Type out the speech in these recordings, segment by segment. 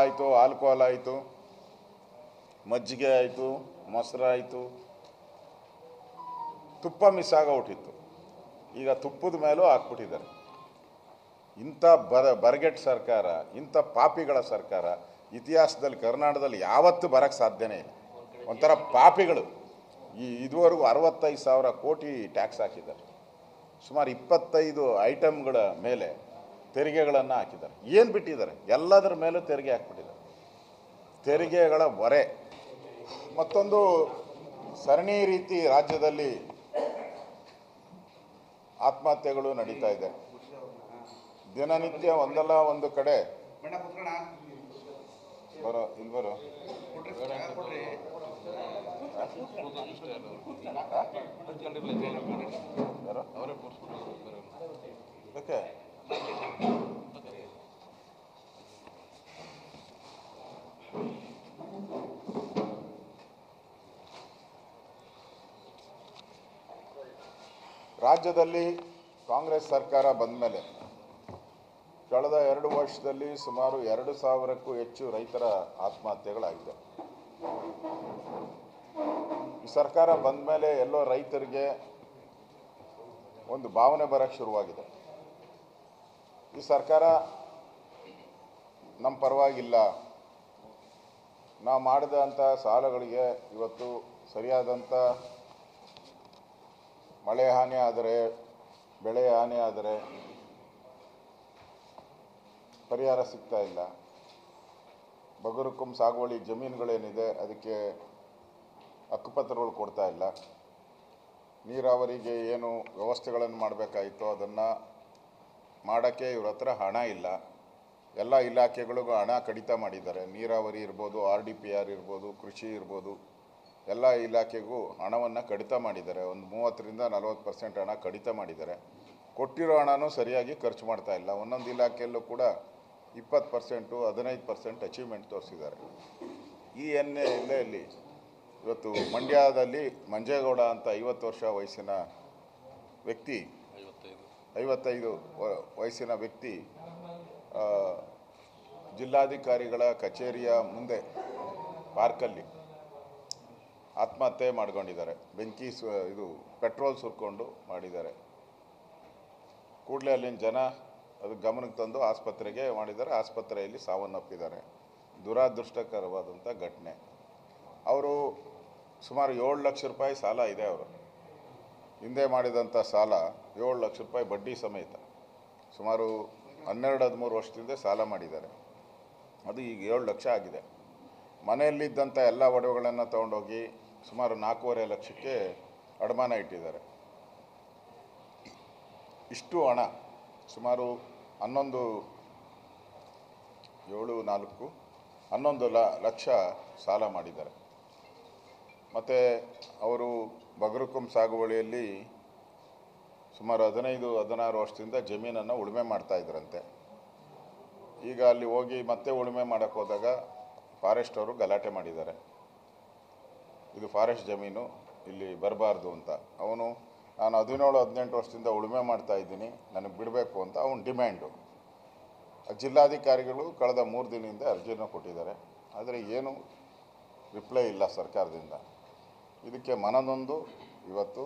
ಆಯಿತು ಆಲ್ಕೋಹಾಲ್ ಆಯಿತು, ಮಜ್ಜಿಗೆ ಆಯಿತು ಮೊಸರಾಯಿತು ತುಪ್ಪ ಮಿಸ್ ಆಗೋಗ್ಬಿಟ್ಟಿತ್ತು ಈಗ ತುಪ್ಪದ ಮೇಲೂ ಹಾಕ್ಬಿಟ್ಟಿದ್ದಾರೆ. ಇಂಥ ಬರ, ಬರ್ಗೆಟ್ ಸರ್ಕಾರ, ಇಂಥ ಪಾಪಿಗಳ ಸರ್ಕಾರ, ಇತಿಹಾಸದಲ್ಲಿ, ಕರ್ನಾಟಕದಲ್ಲಿ ಯಾವತ್ತೂ ಬರೋಕ್ಕೆ ಸಾಧ್ಯನೇ ಇಲ್ಲ. ಒಂಥರ ಪಾಪಿಗಳು. ಈ ಇದುವರೆಗೂ ಅರವತ್ತೈದು ಸಾವಿರ ಕೋಟಿ ಟ್ಯಾಕ್ಸ್ ಹಾಕಿದ್ದಾರೆ. ಸುಮಾರು ಇಪ್ಪತ್ತೈದು ಐಟಮ್ಗಳ ಮೇಲೆ ತೆರಿಗೆಗಳನ್ನು ಹಾಕಿದ್ದಾರೆ. ಏನು ಬಿಟ್ಟಿದ್ದಾರೆ? ಎಲ್ಲದರ ಮೇಲೂ ತೆರಿಗೆ ಹಾಕ್ಬಿಟ್ಟಿದ್ದಾರೆ. ತೆರಿಗೆಗಳ ಹೊರೆ. ಮತ್ತೊಂದು ಸರಣಿ ರೀತಿ ರಾಜ್ಯದಲ್ಲಿ ಆತ್ಮಹತ್ಯೆಗಳು ನಡೀತಾ ಇದೆ. ದಿನನಿತ್ಯ ಒಂದಲ್ಲ ಒಂದು ಕಡೆ ಬರೋ, ಇಲ್ಲಿ ಬರೋ. ರಾಜ್ಯದಲ್ಲಿ ಕಾಂಗ್ರೆಸ್ ಸರ್ಕಾರ ಬಂದ ಮೇಲೆ ಕಳೆದ ಎರಡು ವರ್ಷದಲ್ಲಿ ಸುಮಾರು ಎರಡು ಸಾವಿರಕ್ಕೂ ಹೆಚ್ಚು ರೈತರ ಆತ್ಮಹತ್ಯೆಗಳಾಗಿದೆ ಈ ಸರ್ಕಾರ ಬಂದ ಮೇಲೆ ಎಲ್ಲೋ ರೈತರಿಗೆ ಒಂದು ಭಾವನೆ ಬರೋಕ್ಕೆ ಶುರುವಾಗಿದೆ. ಈ ಸರ್ಕಾರ ನಮ್ಮ ಪರವಾಗಿಲ್ಲ. ನಾವು ಮಾಡಿದಂಥ ಸಾಲಗಳಿಗೆ ಇವತ್ತು ಸರಿಯಾದಂಥ ಮಳೆ ಹಾನಿ ಆದರೆ, ಬೆಳೆ ಹಾನಿ ಆದರೆ ಪರಿಹಾರ ಸಿಗ್ತಾ ಇಲ್ಲ. ಬಗರುಕುಂ ಸಾಗುವಳಿ ಜಮೀನುಗಳೇನಿದೆ, ಅದಕ್ಕೆ ಹಕ್ಕುಪತ್ರಗಳು ಕೊಡ್ತಾ ಇಲ್ಲ. ನೀರಾವರಿಗೆ ಏನು ವ್ಯವಸ್ಥೆಗಳನ್ನು ಮಾಡಬೇಕಾಯಿತು ಅದನ್ನು ಮಾಡೋಕ್ಕೆ ಇವ್ರ ಹತ್ರ ಹಣ ಇಲ್ಲ. ಎಲ್ಲ ಇಲಾಖೆಗಳಿಗೂ ಹಣ ಕಡಿತ ಮಾಡಿದ್ದಾರೆ. ನೀರಾವರಿ ಇರ್ಬೋದು, ಆರ್ ಡಿ ಪಿ ಆರ್ ಇರ್ಬೋದು, ಕೃಷಿ ಇರ್ಬೋದು. ಎಲ್ಲ ಇಲಾಖೆಗೂ ಹಣವನ್ನು ಕಡಿತ ಮಾಡಿದ್ದಾರೆ. ಒಂದು ಮೂವತ್ತರಿಂದ ನಲವತ್ತು ಪರ್ಸೆಂಟ್ ಹಣ ಕಡಿತ ಮಾಡಿದ್ದಾರೆ. ಕೊಟ್ಟಿರೋ ಹಣನೂ ಸರಿಯಾಗಿ ಖರ್ಚು ಮಾಡ್ತಾ ಇಲ್ಲ. ಒಂದೊಂದು ಇಲಾಖೆಯಲ್ಲೂ ಕೂಡ ಇಪ್ಪತ್ತು ಪರ್ಸೆಂಟು ಹದಿನೈದು ಪರ್ಸೆಂಟ್ ಅಚೀವ್ಮೆಂಟ್ ತೋರಿಸಿದ್ದಾರೆ. ಈ ಹಿನ್ನೆಲೆಯಲ್ಲಿ ಇವತ್ತು ಮಂಡ್ಯದಲ್ಲಿ ಮಂಜೇಗೌಡ ಅಂತ ಐವತ್ತು ವರ್ಷ ವಯಸ್ಸಿನ ವ್ಯಕ್ತಿ, ಐವತ್ತೈದು ವಯಸ್ಸಿನ ವ್ಯಕ್ತಿ ಜಿಲ್ಲಾಧಿಕಾರಿಗಳ ಕಚೇರಿಯ ಮುಂದೆ ಪಾರ್ಕಲ್ಲಿ ಆತ್ಮಹತ್ಯೆ ಮಾಡ್ಕೊಂಡಿದ್ದಾರೆ. ಬೆಂಕಿ ಇದು ಪೆಟ್ರೋಲ್ ಸುರ್ಕೊಂಡು ಮಾಡಿದ್ದಾರೆ. ಕೂಡಲೇ ಅಲ್ಲಿನ ಜನ ಅದು ಗಮನಕ್ಕೆ ತಂದು ಆಸ್ಪತ್ರೆಗೆ ಮಾಡಿದ್ದಾರೆ. ಆಸ್ಪತ್ರೆಯಲ್ಲಿ ಸಾವನ್ನಪ್ಪಿದ್ದಾರೆ. ದುರಾದೃಷ್ಟಕರವಾದಂಥ ಘಟನೆ. ಅವರು ಸುಮಾರು ಏಳು ಲಕ್ಷ ರೂಪಾಯಿ ಸಾಲ ಇದೆ ಅವರು. ಹಿಂದೆ ಮಾಡಿದಂಥ ಸಾಲ ಏಳು ಲಕ್ಷ ರೂಪಾಯಿ ಬಡ್ಡಿ ಸಮೇತ. ಸುಮಾರು ಹನ್ನೆರಡು, ಹದಿಮೂರು ವರ್ಷದಿಂದ ಸಾಲ ಮಾಡಿದ್ದಾರೆ. ಅದು ಈಗ ಏಳು ಲಕ್ಷ ಆಗಿದೆ. ಮನೆಯಲ್ಲಿದ್ದಂಥ ಎಲ್ಲ ಒಡವೆಗಳನ್ನು ತೊಗೊಂಡೋಗಿ ಸುಮಾರು ನಾಲ್ಕೂವರೆ ಲಕ್ಷಕ್ಕೆ ಅಡಮಾನ ಇಟ್ಟಿದ್ದಾರೆ. ಇಷ್ಟು ಹಣ, ಸುಮಾರು ಹನ್ನೊಂದು, ಏಳು, ನಾಲ್ಕು, ಹನ್ನೊಂದು ಲಕ್ಷ ಸಾಲ ಮಾಡಿದ್ದಾರೆ. ಮತ್ತು ಅವರು ಬಗರುಕುಂ ಸಾಗುವಳಿಯಲ್ಲಿ ಸುಮಾರು ಹದಿನೈದು, ಹದಿನಾರು ವರ್ಷದಿಂದ ಜಮೀನನ್ನು ಉಳುಮೆ ಮಾಡ್ತಾ ಇದ್ರಂತೆ. ಈಗ ಅಲ್ಲಿ ಹೋಗಿ ಮತ್ತೆ ಉಳುಮೆ ಮಾಡೋಕ್ಕೆ ಹೋದಾಗ ಫಾರೆಸ್ಟ್ ಅವರು ಗಲಾಟೆ ಮಾಡಿದ್ದಾರೆ. ಇದು ಫಾರೆಸ್ಟ್ ಜಮೀನು, ಇಲ್ಲಿ ಬರಬಾರ್ದು ಅಂತ. ಅವನು, ನಾನು ಹದಿನೇಳು, ಹದಿನೆಂಟು ವರ್ಷದಿಂದ ಉಳುಮೆ ಮಾಡ್ತಾ ಇದ್ದೀನಿ, ನನಗೆ ಬಿಡಬೇಕು ಅಂತ ಅವನ ಡಿಮ್ಯಾಂಡು. ಜಿಲ್ಲಾಧಿಕಾರಿಗಳು ಕಳೆದ ಮೂರು ದಿನದಿಂದ ಅರ್ಜಿಯನ್ನು ಕೊಟ್ಟಿದ್ದಾರೆ. ಆದರೆ ಏನು ರಿಪ್ಲೈ ಇಲ್ಲ ಸರ್ಕಾರದಿಂದ. ಇದಕ್ಕೆ ಮನನೊಂದು, ಇವತ್ತು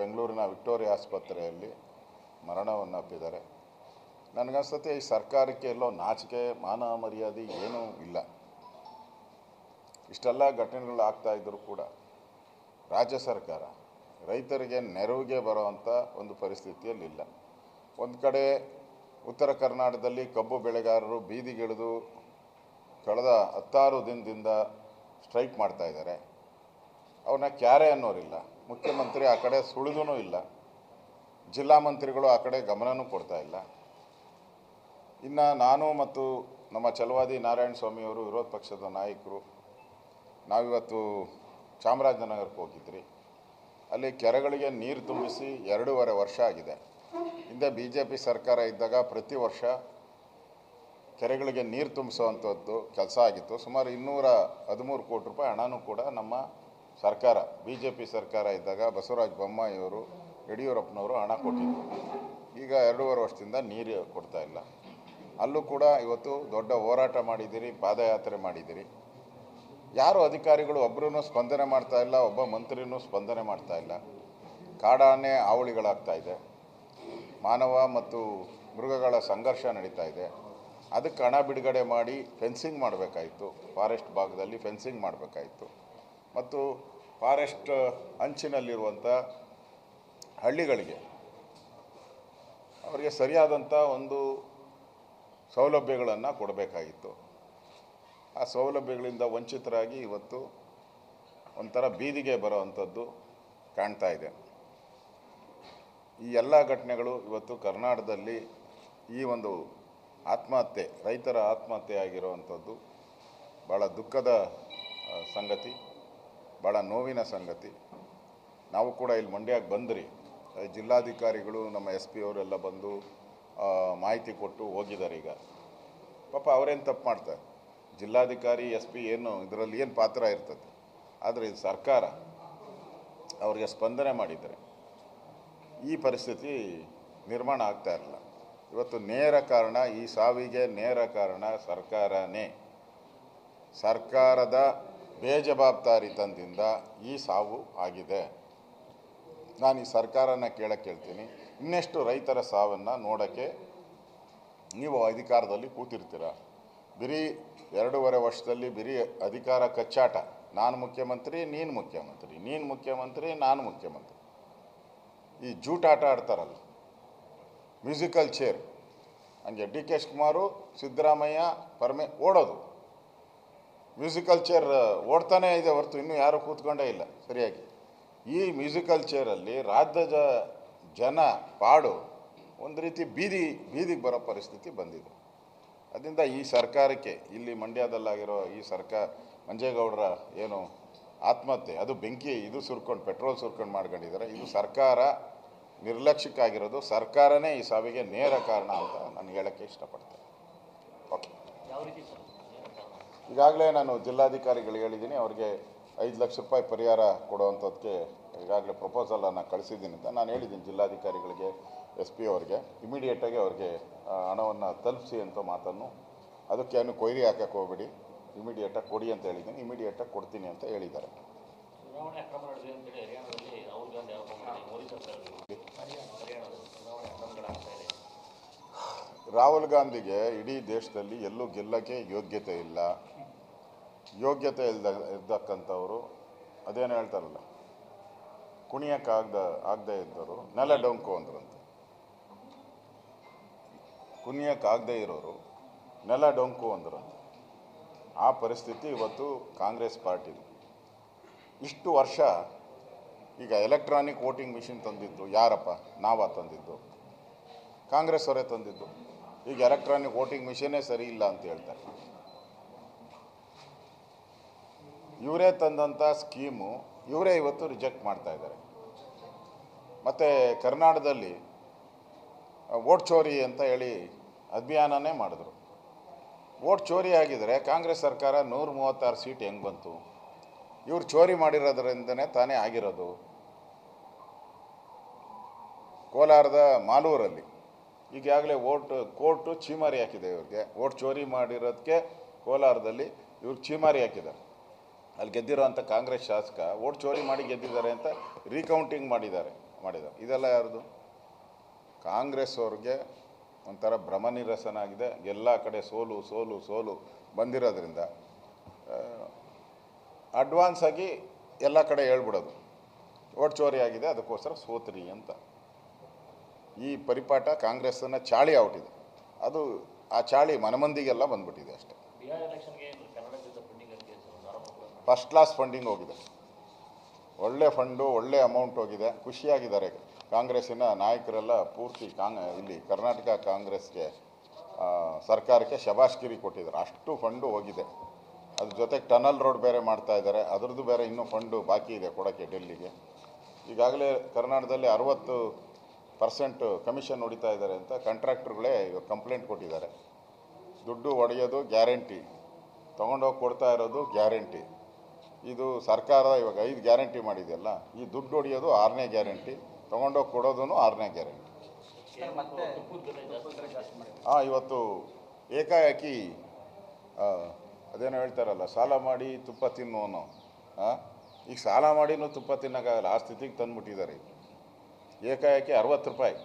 ಬೆಂಗಳೂರಿನ ವಿಕ್ಟೋರಿಯಾ ಆಸ್ಪತ್ರೆಯಲ್ಲಿ ಮರಣವನ್ನು ಅಪ್ಪಿದ್ದಾರೆ ನನಗನ್ಸುತ್ತೆ ಈ ಸರ್ಕಾರಕ್ಕೆ ಎಲ್ಲೋ ನಾಚಿಕೆ, ಮಾನ ಮರ್ಯಾದೆ ಏನೂ ಇಲ್ಲ. ಇಷ್ಟೆಲ್ಲ ಘಟನೆಗಳು ಆಗ್ತಾ ಇದ್ದರೂ ಕೂಡ ರಾಜ್ಯ ಸರ್ಕಾರ ರೈತರಿಗೆ ನೆರವಿಗೆ ಬರೋವಂಥ ಒಂದು ಪರಿಸ್ಥಿತಿಯಲ್ಲಿಲ್ಲ ಒಂದು ಕಡೆ ಉತ್ತರ ಕರ್ನಾಟಕದಲ್ಲಿ ಕಬ್ಬು ಬೆಳೆಗಾರರು ಬೀದಿಗಿಳಿದು ಕಳೆದ ಹತ್ತಾರು ದಿನದಿಂದ ಸ್ಟ್ರೈಕ್ ಮಾಡ್ತಾ ಇದ್ದಾರೆ. ಅವನ್ನ ಕ್ಯಾರೆ ಅನ್ನೋರಿಲ್ಲ. ಮುಖ್ಯಮಂತ್ರಿ ಆ ಕಡೆ ಸುಳಿದೂ ಇಲ್ಲ. ಜಿಲ್ಲಾ ಮಂತ್ರಿಗಳು ಆ ಕಡೆ ಗಮನನೂ ಕೊಡ್ತಾ ಇಲ್ಲ. ಇನ್ನು ನಾನು ಮತ್ತು ನಮ್ಮ ಛಲವಾದಿ ನಾರಾಯಣ ಸ್ವಾಮಿಯವರು ವಿರೋಧ ಪಕ್ಷದ ನಾಯಕರು ನಾವಿವತ್ತು ಚಾಮರಾಜನಗರಕ್ಕೆ ಹೋಗಿದ್ರಿ. ಅಲ್ಲಿ ಕೆರೆಗಳಿಗೆ ನೀರು ತುಂಬಿಸಿ ಎರಡೂವರೆ ವರ್ಷ ಆಗಿದೆ. ಹಿಂದೆ ಬಿ ಜೆ ಪಿ ಸರ್ಕಾರ ಇದ್ದಾಗ ಪ್ರತಿ ವರ್ಷ ಕೆರೆಗಳಿಗೆ ನೀರು ತುಂಬಿಸುವಂಥದ್ದು ಕೆಲಸ ಆಗಿತ್ತು. ಸುಮಾರು ಇನ್ನೂರ ಹದಿಮೂರು ಕೋಟಿ ರೂಪಾಯಿ ಹಣನೂ ಕೂಡ ನಮ್ಮ ಸರ್ಕಾರ ಬಿ ಜೆ ಪಿ ಸರ್ಕಾರ ಇದ್ದಾಗ ಬಸವರಾಜ ಬೊಮ್ಮಾಯಿಯವರು ಯಡಿಯೂರಪ್ಪನವರು ಹಣ ಕೊಟ್ಟಿದ್ದರು. ಈಗ ಎರಡೂವರೆ ವರ್ಷದಿಂದ ನೀರು ಕೊಡ್ತಾ ಇಲ್ಲ. ಅಲ್ಲೂ ಕೂಡ ಇವತ್ತು ದೊಡ್ಡ ಹೋರಾಟ ಮಾಡಿದ್ದೀರಿ, ಪಾದಯಾತ್ರೆ ಮಾಡಿದ್ದೀರಿ. ಯಾರು ಅಧಿಕಾರಿಗಳು ಒಬ್ಬರೂ ಸ್ಪಂದನೆ ಮಾಡ್ತಾ ಇಲ್ಲ, ಒಬ್ಬ ಮಂತ್ರಿನೂ ಸ್ಪಂದನೆ ಮಾಡ್ತಾ ಇಲ್ಲ. ಕಾಡಾನೆ ಆವಳಿಗಳಾಗ್ತಾ ಇದೆ. ಮಾನವ ಮತ್ತು ಮೃಗಗಳ ಸಂಘರ್ಷ ನಡೀತಾ ಇದೆ. ಅದಕ್ಕೆ ಹಣ ಬಿಡುಗಡೆ ಮಾಡಿ ಫೆನ್ಸಿಂಗ್ ಮಾಡಬೇಕಾಯಿತು. ಫಾರೆಸ್ಟ್ ಭಾಗದಲ್ಲಿ ಫೆನ್ಸಿಂಗ್ ಮಾಡಬೇಕಾಯಿತು. ಮತ್ತು ಫಾರೆಸ್ಟ್ ಅಂಚಿನಲ್ಲಿರುವಂಥ ಹಳ್ಳಿಗಳಿಗೆ ಅವರಿಗೆ ಸರಿಯಾದಂಥ ಒಂದು ಸೌಲಭ್ಯಗಳನ್ನು ಕೊಡಬೇಕಾಗಿತ್ತು. ಆ ಸೌಲಭ್ಯಗಳಿಂದ ವಂಚಿತರಾಗಿ ಇವತ್ತು ಒಂಥರ ಬೀದಿಗೆ ಬರೋವಂಥದ್ದು ಕಾಣ್ತಾ ಇದೆ. ಈ ಎಲ್ಲ ಘಟನೆಗಳು ಇವತ್ತು ಕರ್ನಾಟಕದಲ್ಲಿ ಈ ಒಂದು ಆತ್ಮಹತ್ಯೆ, ರೈತರ ಆತ್ಮಹತ್ಯೆ ಆಗಿರುವಂಥದ್ದು ಭಾಳ ದುಃಖದ ಸಂಗತಿ ಭಾಳ ನೋವಿನ ಸಂಗತಿ. ನಾವು ಕೂಡ ಇಲ್ಲಿ ಮಂಡ್ಯಕ್ಕೆ ಬಂದ್ರಿ. ಜಿಲ್ಲಾಧಿಕಾರಿಗಳು ನಮ್ಮ ಎಸ್ ಪಿ ಅವರೆಲ್ಲ ಬಂದು ಮಾಹಿತಿ ಕೊಟ್ಟು ಹೋಗಿದ್ದಾರೆ ಈಗ. ಪಾಪ ಅವರೇನು ತಪ್ಪು ಮಾಡ್ತಾರೆ? ಜಿಲ್ಲಾಧಿಕಾರಿ ಎಸ್ ಪಿ ಏನು, ಇದರಲ್ಲಿ ಏನು ಪಾತ್ರ ಇರ್ತದೆ? ಆದರೆ ಇದು ಸರ್ಕಾರ ಅವರಿಗೆ ಸ್ಪಂದನೆ ಮಾಡಿದರೆ ಈ ಪರಿಸ್ಥಿತಿ ನಿರ್ಮಾಣ ಆಗ್ತಾ ಇರಲಿಲ್ಲ ಇವತ್ತು ನೇರ ಕಾರಣ, ಈ ಸಾವಿಗೆ ನೇರ ಕಾರಣ ಸರ್ಕಾರನೇ. ಸರ್ಕಾರದ ಬೇಜವಾಬ್ದಾರಿತನದಿಂದ ಈ ಸಾವು ಆಗಿದೆ. ನಾನು ಈ ಸರ್ಕಾರನ ಕೇಳಕ್ಕೆ ಹೇಳ್ತೀನಿ ಇನ್ನೆಷ್ಟು ರೈತರ ಸಾವನ್ನು ನೋಡೋಕ್ಕೆ ನೀವು ಅಧಿಕಾರದಲ್ಲಿ ಕೂತಿರ್ತೀರ? ಬರೀ ಎರಡೂವರೆ ವರ್ಷದಲ್ಲಿ ಬಿರಿ ಅಧಿಕಾರ ಕಚ್ಚಾಟ. ನಾನು ಮುಖ್ಯಮಂತ್ರಿ, ನೀನು ಮುಖ್ಯಮಂತ್ರಿ ನೀನು ಮುಖ್ಯಮಂತ್ರಿ, ನಾನು ಮುಖ್ಯಮಂತ್ರಿ. ಈ ಜೂಟಾಟ ಆಡ್ತಾರಲ್ಲ, ಮ್ಯೂಸಿಕಲ್ ಚೇರ್. ಹಂಗೆ ಡಿ ಕೆ ಶಿವಕುಮಾರು, ಸಿದ್ದರಾಮಯ್ಯ, ಪರಮೆ ಓಡೋದು. ಮ್ಯೂಸಿಕಲ್ ಚೇರ್ ಓಡ್ತಾನೇ ಇದೆ ಹೊರತು ಇನ್ನೂ ಯಾರೂ ಕೂತ್ಕೊಂಡೇ ಇಲ್ಲ ಸರಿಯಾಗಿ. ಈ ಮ್ಯೂಸಿಕಲ್ ಚೇರಲ್ಲಿ ರಾಜ್ಯದ ಜನ ಪಾಡು ಒಂದು ರೀತಿ ಬೀದಿ, ಬೀದಿಗೆ ಬರೋ ಪರಿಸ್ಥಿತಿ ಬಂದಿದೆ. ಅದರಿಂದ ಈ ಸರ್ಕಾರಕ್ಕೆ, ಇಲ್ಲಿ ಮಂಡ್ಯದಲ್ಲಾಗಿರೋ ಈ ಸರ್ಕಾರ, ಮಂಜೇಗೌಡರ ಏನು ಆತ್ಮಹತ್ಯೆ, ಅದು ಬೆಂಕಿ, ಇದು ಸುರ್ಕೊಂಡು, ಪೆಟ್ರೋಲ್ ಸುರ್ಕೊಂಡು ಮಾಡ್ಕೊಂಡಿದ್ದಾರೆ. ಇದು ಸರ್ಕಾರ ನಿರ್ಲಕ್ಷ್ಯಕ್ಕಾಗಿರೋದು ಸರ್ಕಾರನೇ ಈ ಸಾವಿಗೆ ನೇರ ಕಾರಣ ಅಂತ ನಾನು ಹೇಳೋಕ್ಕೆ ಇಷ್ಟಪಡ್ತೇನೆ. ಓಕೆ ಈಗಾಗಲೇ ನಾನು ಜಿಲ್ಲಾಧಿಕಾರಿಗಳಿಗೆ ಹೇಳಿದ್ದೀನಿ, ಅವ್ರಿಗೆ ಐದು ಲಕ್ಷ ರೂಪಾಯಿ ಪರಿಹಾರ ಕೊಡುವಂಥದ್ದಕ್ಕೆ ಈಗಾಗಲೇ ಪ್ರಪೋಸಲನ್ನು ಕಳಿಸಿದ್ದೀನಿ ಅಂತ ನಾನು ಹೇಳಿದ್ದೀನಿ ಜಿಲ್ಲಾಧಿಕಾರಿಗಳಿಗೆ. ಎಸ್ ಪಿ ಅವ್ರಿಗೆ ಇಮಿಡಿಯೇಟಾಗಿ ಅವ್ರಿಗೆ ಹಣವನ್ನು ತಲುಪಿಸಿ ಅಂತ ಮಾತನ್ನು ಅದಕ್ಕೆ ಏನು ಕೊಯ್ರಿ ಹಾಕಕ್ಕೆ ಹೋಗ್ಬೇಡಿ. ಇಮಿಡಿಯೇಟಾಗಿ ಕೊಡಿ ಅಂತ ಹೇಳಿದ್ದೀನಿ. ಇಮಿಡಿಯೇಟಾಗಿ ಕೊಡ್ತೀನಿ ಅಂತ ಹೇಳಿದ್ದಾರೆ. ರಾಹುಲ್ ಗಾಂಧಿಗೆ ಇಡೀ ದೇಶದಲ್ಲಿ ಎಲ್ಲೂ ಗೆಲ್ಲಕ್ಕೆ ಯೋಗ್ಯತೆ ಇಲ್ಲ. ಯೋಗ್ಯತೆ ಇಲ್ದ ಇದ್ದಕ್ಕಂಥವರು ಅದೇನು ಹೇಳ್ತಾರಲ್ಲ ಕುಣಿಯೋಕ್ಕಾಗ್ದ ಆಗದೆ ಇದ್ದವರು ನೆಲ ಡೊಂಕು ಅಂದ್ರಂತೆ. ಕುಣಿಯಕ್ಕಾಗದೇ ಇರೋರು, ನೆಲ ಡೊಂಕು ಅಂದರು ಆ ಪರಿಸ್ಥಿತಿ ಇವತ್ತು ಕಾಂಗ್ರೆಸ್ ಪಾರ್ಟಿ ಇಷ್ಟು ವರ್ಷ ಈಗ ಎಲೆಕ್ಟ್ರಾನಿಕ್ ವೋಟಿಂಗ್ ಮಿಷಿನ್ ತಂದಿದ್ದು ಯಾರಪ್ಪ? ನಾವಾ ತಂದಿದ್ದು. ಕಾಂಗ್ರೆಸ್ ಅವರೇ ತಂದಿದ್ದು. ಈಗ ಎಲೆಕ್ಟ್ರಾನಿಕ್ ವೋಟಿಂಗ್ ಮಿಷಿನೇ ಸರಿ ಇಲ್ಲ ಅಂತ ಹೇಳ್ತಾರೆ. ಇವರೇ ತಂದಂಥ ಸ್ಕೀಮು ಇವರೇ ಇವತ್ತು ರಿಜೆಕ್ಟ್ ಮಾಡ್ತಾ ಇದ್ದಾರೆ. ಮತ್ತು ಕರ್ನಾಟಕದಲ್ಲಿ ವೋಟ್ ಚೋರಿ ಅಂತ ಹೇಳಿ ಅಭಿಯಾನನೇ ಮಾಡಿದ್ರು. ವೋಟ್ ಚೋರಿ ಆಗಿದರೆ ಕಾಂಗ್ರೆಸ್ ಸರ್ಕಾರ ನೂರ ಮೂವತ್ತಾರು ಸೀಟ್ ಹೆಂಗೆ ಬಂತು? ಇವ್ರು ಚೋರಿ ಮಾಡಿರೋದ್ರಿಂದನೇ ತಾನೇ ಆಗಿರೋದು. ಕೋಲಾರದ ಮಾಲೂರಲ್ಲಿ ಈಗಾಗಲೇ ಓಟ್ ಕೋರ್ಟು ಚೀಮಾರಿ ಹಾಕಿದೆ ಇವ್ರಿಗೆ. ವೋಟ್ ಚೋರಿ ಮಾಡಿರೋದಕ್ಕೆ ಕೋಲಾರದಲ್ಲಿ ಇವ್ರು ಚೀಮಾರಿ ಹಾಕಿದ್ದಾರೆ. ಅಲ್ಲಿ ಗೆದ್ದಿರೋಂಥ ಕಾಂಗ್ರೆಸ್ ಶಾಸಕ ವೋಟ್ ಚೋರಿ ಮಾಡಿ ಗೆದ್ದಿದ್ದಾರೆ ಅಂತ ರೀಕೌಂಟಿಂಗ್ ಮಾಡಿದ್ದಾರೆ ಮಾಡಿದ್ದಾರೆ. ಇದೆಲ್ಲ ಯಾರ್ದು? ಕಾಂಗ್ರೆಸ್ ಅವ್ರಿಗೆ ಒಂಥರ ಭ್ರಮನಿರಸನ ಆಗಿದೆ ಎಲ್ಲ ಕಡೆ ಸೋಲು ಸೋಲು ಸೋಲು ಬಂದಿರೋದ್ರಿಂದ ಅಡ್ವಾನ್ಸ್ ಆಗಿ ಎಲ್ಲ ಕಡೆ ಹೇಳ್ಬಿಡೋದು. ಓಟ್ ಚೋರಿ ಆಗಿದೆ ಅದಕ್ಕೋಸ್ಕರ ಸೋತ್ರಿ ಅಂತ. ಈ ಪರಿಪಾಠ ಕಾಂಗ್ರೆಸ್ಸನ್ನು ಚಾಳಿ ಔಟಿದೆ. ಅದು ಆ ಚಾಳಿ ಮನಮಂದಿಗೆಲ್ಲ ಬಂದ್ಬಿಟ್ಟಿದೆ ಅಷ್ಟೇ. ಫಸ್ಟ್ ಕ್ಲಾಸ್ ಫಂಡಿಂಗ್ ಹೋಗಿದೆ. ಒಳ್ಳೆ ಫಂಡು ಒಳ್ಳೆ ಅಮೌಂಟ್ ಹೋಗಿದೆ. ಖುಷಿಯಾಗಿದ್ದಾರೆ ಕಾಂಗ್ರೆಸ್ಸಿನ ನಾಯಕರೆಲ್ಲ ಪೂರ್ತಿ ಕಾಂಗ್, ಇಲ್ಲಿ ಕರ್ನಾಟಕ ಕಾಂಗ್ರೆಸ್ಗೆ ಸರ್ಕಾರಕ್ಕೆ ಶಬಾಷ್ಗಿರಿ ಕೊಟ್ಟಿದ್ದಾರೆ. ಅಷ್ಟು ಫಂಡು ಹೋಗಿದೆ. ಅದ್ರ ಜೊತೆಗೆ ಟನಲ್ ರೋಡ್ ಬೇರೆ ಮಾಡ್ತಾ ಇದ್ದಾರೆ. ಅದರದ್ದು ಬೇರೆ ಇನ್ನೂ ಫಂಡು ಬಾಕಿ ಇದೆ ಕೊಡೋಕ್ಕೆ ಡೆಲ್ಲಿಗೆ. ಈಗಾಗಲೇ ಕರ್ನಾಟಕದಲ್ಲಿ ಅರವತ್ತು ಪರ್ಸೆಂಟ್ ಕಮಿಷನ್ ಹೊಡಿತಾ ಇದ್ದಾರೆ ಅಂತ ಕಾಂಟ್ರಾಕ್ಟ್ರುಗಳೇ ಇವಾಗ ಕಂಪ್ಲೇಂಟ್ ಕೊಟ್ಟಿದ್ದಾರೆ. ದುಡ್ಡು ಒಡೆಯೋದು ಗ್ಯಾರಂಟಿ. ತೊಗೊಂಡೋಗಿ ಕೊಡ್ತಾ ಇರೋದು ಗ್ಯಾರಂಟಿ. ಇದು ಸರ್ಕಾರ ಇವಾಗ ಐದು ಗ್ಯಾರಂಟಿ ಮಾಡಿದೆಯಲ್ಲ, ಈ ದುಡ್ಡು ಹೊಡೆಯೋದು ಆರನೇ ಗ್ಯಾರಂಟಿ. ತೊಗೊಂಡೋಗಿ ಕೊಡೋದು ಆರನೇ ಗ್ಯಾರಂಟಿ. ಹಾಂ ಇವತ್ತು ಏಕಾಏಕಿ ಅದೇನೋ ಹೇಳ್ತಾರಲ್ಲ ಸಾಲ ಮಾಡಿ ತುಪ್ಪ ತಿನ್ನೋನು ಹಾಂ ಈಗ ಸಾಲ ಮಾಡಿನೂ ತುಪ್ಪ ತಿನ್ನೋಕ್ಕಾಗಲ್ಲ ಆ ಸ್ಥಿತಿಗೆ ತಂದುಬಿಟ್ಟಿದ್ದಾರೆ ಏಕಾಏಕಿ ಅರವತ್ತು ರೂಪಾಯಿ.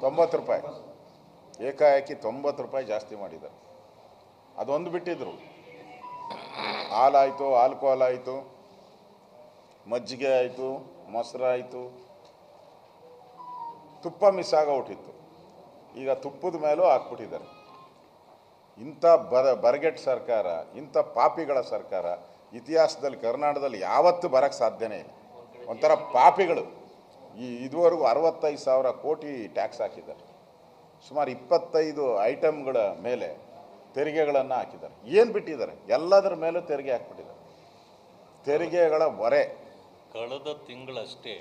ತೊಂಬತ್ತು ರೂಪಾಯಿ. ಏಕಾಏಕಿ ತೊಂಬತ್ತು ರೂಪಾಯಿ ಜಾಸ್ತಿ ಮಾಡಿದ್ದಾರೆ. ಅದೊಂದು ಬಿಟ್ಟಿದ್ರು. ಹಾಲಾಯಿತು ಆಲ್ಕೋಹಾಲ್ ಆಯಿತು ಮಜ್ಜಿಗೆ ಆಯಿತು ಮೊಸರಾಯಿತು ತುಪ್ಪ ಮಿಸ್ ಆಗೋಗ್ಬಿಟ್ಟಿತ್ತು ಈಗ ತುಪ್ಪದ ಮೇಲೂ ಹಾಕ್ಬಿಟ್ಟಿದ್ದಾರೆ. ಇಂಥ ಬರ, ಬರಗೆಟ್ ಸರ್ಕಾರ, ಇಂಥ ಪಾಪಿಗಳ ಸರ್ಕಾರ, ಇತಿಹಾಸದಲ್ಲಿ, ಕರ್ನಾಟಕದಲ್ಲಿ ಯಾವತ್ತೂ ಬರೋಕ್ಕೆ ಸಾಧ್ಯನೇ ಇಲ್ಲ. ಒಂಥರ ಪಾಪಿಗಳು. ಈ ಇದುವರೆಗೂ ಅರವತ್ತೈದು ಸಾವಿರ ಕೋಟಿ ಟ್ಯಾಕ್ಸ್ ಹಾಕಿದ್ದಾರೆ. ಸುಮಾರು ಇಪ್ಪತ್ತೈದು ಐಟಮ್ಗಳ ಮೇಲೆ ತೆರಿಗೆಗಳನ್ನು ಹಾಕಿದ್ದಾರೆ. ಏನು ಬಿಟ್ಟಿದ್ದಾರೆ? ಎಲ್ಲದರ ಮೇಲೂ ತೆರಿಗೆ ಹಾಕ್ಬಿಟ್ಟಿದ್ದಾರೆ. ತೆರಿಗೆಗಳ ಹೊರೆ. ಕಳೆದ ತಿಂಗಳಷ್ಟೇ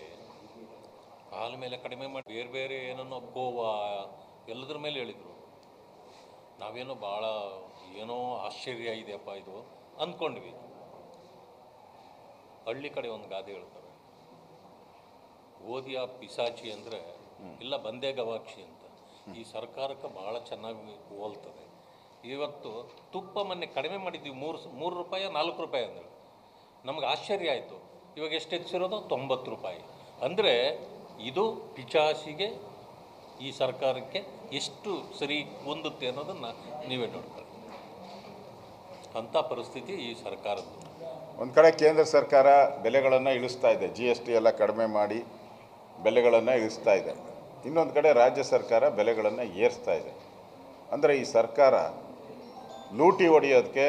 ಹಾಲ ಮೇಲೆ ಕಡಿಮೆ ಮಾಡಿ ಬೇರೆ ಬೇರೆ ಏನನ್ನೋ ಗೋವಾ ಎಲ್ಲದ್ರ ಮೇಲೆ ಹೇಳಿದರು. ನಾವೇನೋ ಭಾಳ ಏನೋ ಆಶ್ಚರ್ಯ ಇದೆಯಪ್ಪ ಇದು ಅಂದ್ಕೊಂಡ್ವಿ. ಹಳ್ಳಿ ಕಡೆ ಒಂದು ಗಾದೆ ಹೇಳ್ತಾರೆ. ಓದಿಯ ಪಿಸಾಚಿ ಅಂದರೆ ಇಲ್ಲ ಬಂದೇ ಗವಾಕ್ಷಿ ಅಂತ. ಈ ಸರ್ಕಾರಕ್ಕೆ ಭಾಳ ಚೆನ್ನಾಗಿ ಹೋಲ್ತದೆ. ಇವತ್ತು ತುಪ್ಪ ಮೊನ್ನೆ ಕಡಿಮೆ ಮಾಡಿದ್ವಿ ಮೂರು ಮೂರು ರೂಪಾಯಿ ನಾಲ್ಕು ರೂಪಾಯಿ ಅಂದರೆ. ನಮ್ಗೆ ಆಶ್ಚರ್ಯ ಆಯಿತು. ಇವಾಗ ಎಷ್ಟು ಹೆಚ್ಚಿರೋದು? ತೊಂಬತ್ತು ರೂಪಾಯಿ. ಅಂದರೆ ಇದು ಪಿಚಾಸಿಗೆ ಈ ಸರ್ಕಾರಕ್ಕೆ ಎಷ್ಟು ಸರಿ ಹೊಂದುತ್ತೆ ಅನ್ನೋದನ್ನು ನೀವೇ ನೋಡ್ತಾರೆ ಅಂಥ ಪರಿಸ್ಥಿತಿ ಈ ಸರ್ಕಾರದ್ದು ಒಂದು ಕಡೆ ಕೇಂದ್ರ ಸರ್ಕಾರ ಬೆಲೆಗಳನ್ನು ಇಳಿಸ್ತಾ ಇದೆ. ಜಿ ಎಸ್ ಟಿ ಎಲ್ಲ ಕಡಿಮೆ ಮಾಡಿ ಬೆಲೆಗಳನ್ನು ಇಳಿಸ್ತಾ ಇದೆ. ಇನ್ನೊಂದು ಕಡೆ ರಾಜ್ಯ ಸರ್ಕಾರ ಬೆಲೆಗಳನ್ನು ಏರಿಸ್ತಾ ಇದೆ. ಅಂದರೆ ಈ ಸರ್ಕಾರ ಲೂಟಿ ಹೊಡೆಯೋದಕ್ಕೆ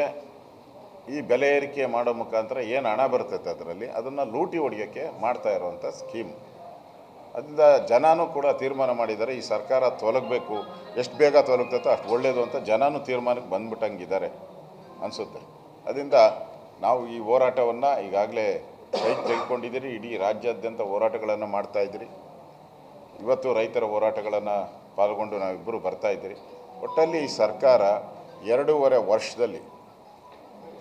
ಈ ಬೆಲೆ ಏರಿಕೆ ಮಾಡೋ ಮುಖಾಂತರ ಏನು ಹಣ ಬರ್ತೈತೆ ಅದರಲ್ಲಿ, ಅದನ್ನು ಲೂಟಿ ಹೊಡೆಯೋಕ್ಕೆ ಮಾಡ್ತಾ ಇರುವಂಥ ಸ್ಕೀಮ್ ಅದರಿಂದ ಜನನೂ ಕೂಡ ತೀರ್ಮಾನ ಮಾಡಿದ್ದಾರೆ, ಈ ಸರ್ಕಾರ ತೊಲಗಬೇಕು, ಎಷ್ಟು ಬೇಗ ತೊಲಗ್ತೈತೋ ಅಷ್ಟು ಒಳ್ಳೆಯದು ಅಂತ ಜನನೂ ತೀರ್ಮಾನಕ್ಕೆ ಬಂದ್ಬಿಟ್ಟಂಗಿದ್ದಾರೆ ಅನಿಸುತ್ತೆ. ಅದರಿಂದ ನಾವು ಈ ಹೋರಾಟವನ್ನು ಈಗಾಗಲೇ ಕೈ ತೆಗೆದುಕೊಂಡಿದ್ದೀರಿ, ಇಡೀ ರಾಜ್ಯಾದ್ಯಂತ ಹೋರಾಟಗಳನ್ನು ಮಾಡ್ತಾ ಇದ್ದೀರಿ. ಇವತ್ತು ರೈತರ ಹೋರಾಟಗಳನ್ನು ಪಾಲ್ಗೊಂಡು ನಾವಿಬ್ಬರು ಬರ್ತಾ ಇದ್ದೀರಿ. ಒಟ್ಟಲ್ಲಿ ಈ ಸರ್ಕಾರ ಎರಡೂವರೆ ವರ್ಷದಲ್ಲಿ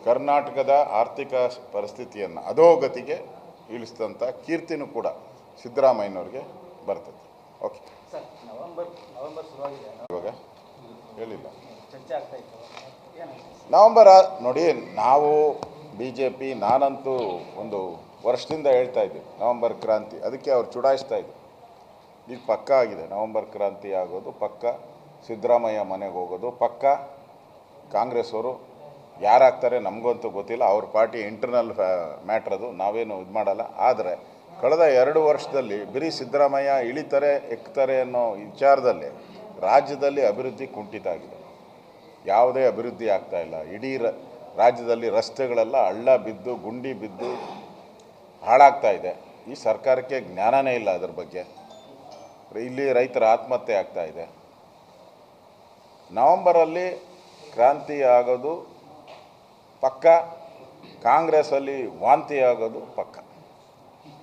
ಕರ್ನಾಟಕದ ಆರ್ಥಿಕ ಪರಿಸ್ಥಿತಿಯನ್ನು ಅಧೋಗತಿಗೆ ಇಳಿಸಿದಂಥ ಕೀರ್ತಿನೂ ಕೂಡ ಸಿದ್ದರಾಮಯ್ಯನವ್ರಿಗೆ ಬರ್ತದೆ. ಓಕೆ ಇವಾಗ ಹೇಳಿಲ್ಲ. ನವಂಬರ್ ನೋಡಿ ನಾವು ಬಿ ಜೆ ಪಿ ನಾನಂತೂ ಒಂದು ವರ್ಷದಿಂದ ಹೇಳ್ತಾ ಇದ್ದೆ ನವಂಬರ್ ಕ್ರಾಂತಿ ಅದಕ್ಕೆ ಅವ್ರು ಚುಡಾಯಿಸ್ತಾ ಇದ್ರು. ಈಗ ಪಕ್ಕ ಆಗಿದೆ ನವಂಬರ್ ಕ್ರಾಂತಿ ಆಗೋದು ಪಕ್ಕ ಸಿದ್ದರಾಮಯ್ಯ ಮನೆಗೆ ಹೋಗೋದು ಪಕ್ಕ ಕಾಂಗ್ರೆಸ್ ಅವರು ಯಾರಾಗ್ತಾರೆ ನಮಗಂತೂ ಗೊತ್ತಿಲ್ಲ. ಅವ್ರ ಪಾರ್ಟಿ ಇಂಟರ್ನಲ್ ಮ್ಯಾಟ್ರ್ ಅದು. ನಾವೇನು ಇದು ಮಾಡಲ್ಲ. ಆದರೆ ಕಳೆದ ಎರಡು ವರ್ಷದಲ್ಲಿ ಬರೀ ಸಿದ್ದರಾಮಯ್ಯ ಇಳಿತಾರೆ, ಎಕ್ತಾರೆ ಅನ್ನೋ ವಿಚಾರದಲ್ಲಿ ರಾಜ್ಯದಲ್ಲಿ ಅಭಿವೃದ್ಧಿ ಕುಂಠಿತ ಆಗಿದೆ ಯಾವುದೇ ಅಭಿವೃದ್ಧಿ ಆಗ್ತಾ ಇಲ್ಲ. ಇಡೀ ರಾಜ್ಯದಲ್ಲಿ ರಸ್ತೆಗಳೆಲ್ಲ ಹಳ್ಳ ಬಿದ್ದು, ಗುಂಡಿ ಬಿದ್ದು ಹಾಳಾಗ್ತಾ ಇದೆ. ಈ ಸರ್ಕಾರಕ್ಕೆ ಜ್ಞಾನನೇ ಇಲ್ಲ ಅದ್ರ ಬಗ್ಗೆ. ಇಲ್ಲಿ ರೈತರ ಆತ್ಮಹತ್ಯೆ ಆಗ್ತಾ ಇದೆ. ನವಂಬರಲ್ಲಿ ಕ್ರಾಂತಿ ಆಗೋದು ಪಕ್ಕ ಕಾಂಗ್ರೆಸ್ಸಲ್ಲಿ ವಾಂತಿ ಆಗೋದು ಪಕ್ಕ.